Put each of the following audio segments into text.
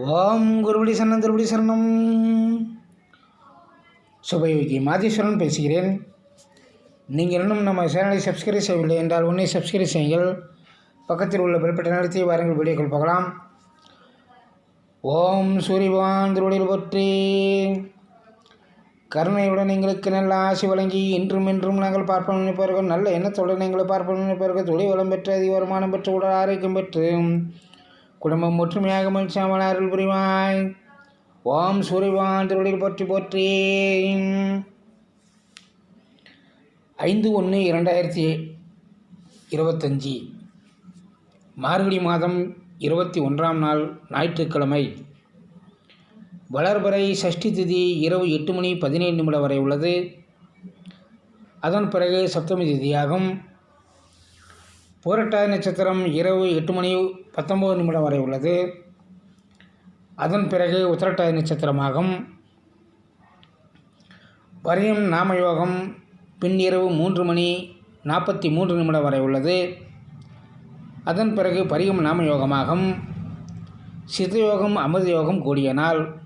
ஓம் குருபடி சரணம் திருபடி சரணம். சுபயோகி மாதீஸ்வரன் பேசுகிறேன். நீங்கள் இன்னும் நம்ம சேனலை சப்ஸ்கிரைப் செய்யவில்லை என்றால் உன்னை சப்ஸ்கிரைப் செய்யுங்கள். பக்கத்தில் உள்ள பெல்பட்டை நடத்தி வாருங்கள் வீடியோக்கள் பார்க்கலாம். ஓம் சூரியவான் திருவடியில் பற்றி. கருணையுடன் எங்களுக்கு நல்ல ஆசி வழங்கி இன்றும் இன்றும் நாங்கள் பார்ப்போம் நினைப்பார்கள் நல்ல எண்ணத்துடன் எங்களை பார்ப்போம் நினைப்பார்கள் தொழில் வளம் பெற்று அதிக வருமானம் பெற்று உடல் ஆரோக்கியம் பெற்று குடும்பம் ஒற்றுமையாக மகிழ்ச்சியாமல் அருள் புரிவாய். ஓம் சூரியவான் திருவடியில் போற்றி போற்றி. ஐந்து ஒன்று இரண்டாயிரத்தி இருபத்தஞ்சி. மார்கழி மாதம் இருபத்தி ஒன்றாம் நாள் ஞாயிற்றுக்கிழமை. வளர்பறை சஷ்டி திதி இரவு எட்டு மணி பதினேழு நிமிடம் வரை உள்ளது. அதன் பிறகு சப்தமி திதியாகும். பூரட்டாதி நட்சத்திரம் இரவு எட்டு மணி பத்தொம்பது நிமிடம் வரை உள்ளது. அதன் பிறகு உத்திரட்டாதி நட்சத்திரமாகும். வரியம் நாமயோகம் பின்னிரவு மூன்று மணி நாற்பத்தி மூன்று நிமிடம் வரை உள்ளது. அதன் பிறகு பரிகம் நாமயோகமாகும். சித்தயோகம் அமிர்த யோகம் கூடிய நாள்.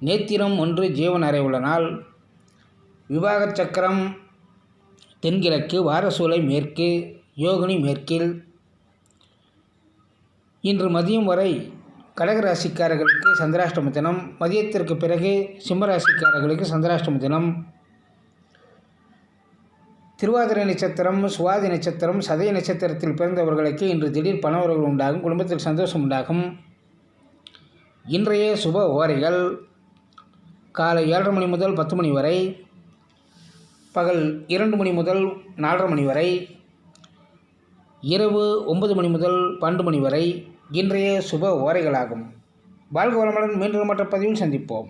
நேத்திரம் ஒன்று ஜீவன் அறை உள்ள நாள். விவாகச் சக்கரம் தென்கிழக்கு வாரசூலை மேற்கு. யோகினி மேற்கில். இன்று மதியம் வரை கடகராசிக்காரர்களுக்கு சந்திராஷ்டம தினம். மதியத்திற்கு பிறகு சிம்மராசிக்காரர்களுக்கு சந்திராஷ்டம தினம். திருவாதிரை நட்சத்திரம் சுவாதி நட்சத்திரம் சதய நட்சத்திரத்தில் பிறந்தவர்களுக்கு இன்று திடீர் பணவர்கள் உண்டாகும் குடும்பத்தில் சந்தோஷம் உண்டாகும். இன்றைய சுப ஓரைகள். காலை ஏழரை மணி முதல் பத்து மணி வரை பகல் இரண்டு மணி முதல் நாலரை மணி வரை இரவு ஒன்பது மணி முதல் பன்னெண்டு மணி வரை இன்றைய சுப ஓரைகளாகும். வாழ்க வளமுடன் மீண்டும் மற்ற பதிவில் சந்திப்போம்.